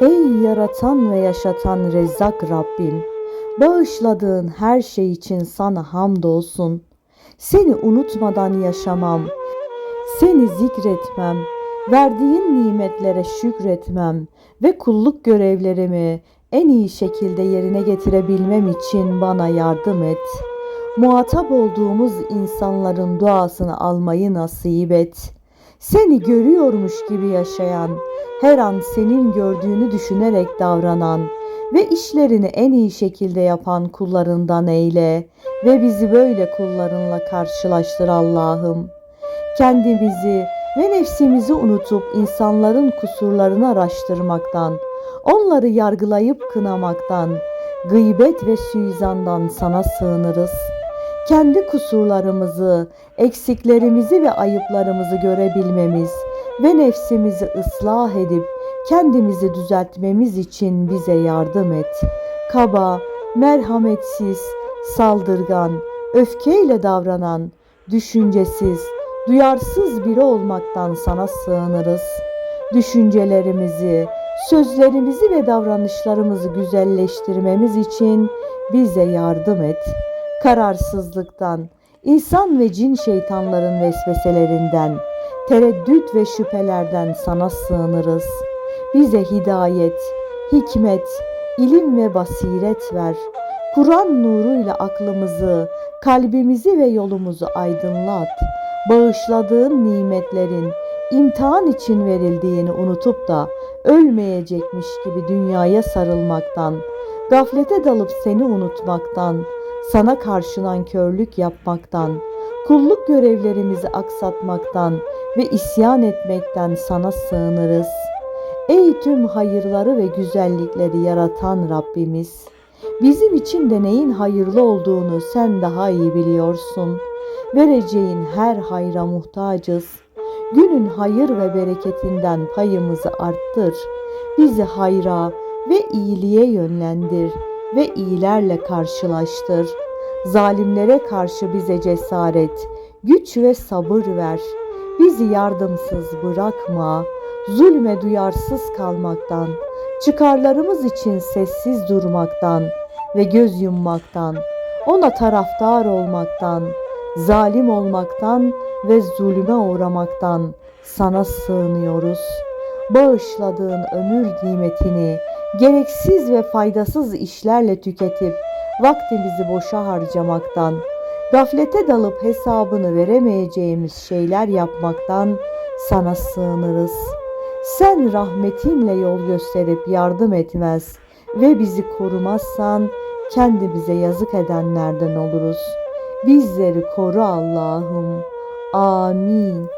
Ey yaratan ve yaşatan Rezzak Rabbim, bağışladığın her şey için sana hamdolsun. Seni unutmadan yaşamam, seni zikretmem, verdiğin nimetlere şükretmem ve kulluk görevlerimi en iyi şekilde yerine getirebilmem için bana yardım et. Muhatap olduğumuz insanların duasını almayı nasip et. Seni görüyormuş gibi yaşayan, her an senin gördüğünü düşünerek davranan ve işlerini en iyi şekilde yapan kullarından eyle ve bizi böyle kullarınla karşılaştır Allah'ım. Kendimizi ve nefsimizi unutup insanların kusurlarını araştırmaktan, onları yargılayıp kınamaktan, gıybet ve suizandan sana sığınırız. Kendi kusurlarımızı, eksiklerimizi ve ayıplarımızı görebilmemiz ve nefsimizi ıslah edip kendimizi düzeltmemiz için bize yardım et. Kaba, merhametsiz, saldırgan, öfkeyle davranan, düşüncesiz, duyarsız biri olmaktan sana sığınırız. Düşüncelerimizi, sözlerimizi ve davranışlarımızı güzelleştirmemiz için bize yardım et. Kararsızlıktan, insan ve cin şeytanların vesveselerinden, tereddüt ve şüphelerden sana sığınırız. Bize hidayet, hikmet, ilim ve basiret ver. Kur'an nuruyla aklımızı, kalbimizi ve yolumuzu aydınlat. Bağışladığın nimetlerin imtihan için verildiğini unutup da ölmeyecekmiş gibi dünyaya sarılmaktan, gaflete dalıp seni unutmaktan, sana karşı nankörlük yapmaktan, kulluk görevlerimizi aksatmaktan ve isyan etmekten sana sığınırız. Ey tüm hayırları ve güzellikleri yaratan Rabbimiz! Bizim için de neyin hayırlı olduğunu sen daha iyi biliyorsun. Vereceğin her hayra muhtacız. Günün hayır ve bereketinden payımızı arttır. Bizi hayra ve iyiliğe yönlendir ve iyilerle karşılaştır. Zalimlere karşı bize cesaret, güç ve sabır ver. Bizi yardımsız bırakma. Zulme duyarsız kalmaktan, çıkarlarımız için sessiz durmaktan ve göz yummaktan, ona taraftar olmaktan, zalim olmaktan ve zulüme uğramaktan sana sığınıyoruz. Bağışladığın ömür nimetini gereksiz ve faydasız işlerle tüketip vaktimizi boşa harcamaktan, gaflete dalıp hesabını veremeyeceğimiz şeyler yapmaktan sana sığınırız. Sen rahmetinle yol gösterip yardım etmez ve bizi korumazsan kendimize yazık edenlerden oluruz. Bizleri koru Allah'ım. Amin.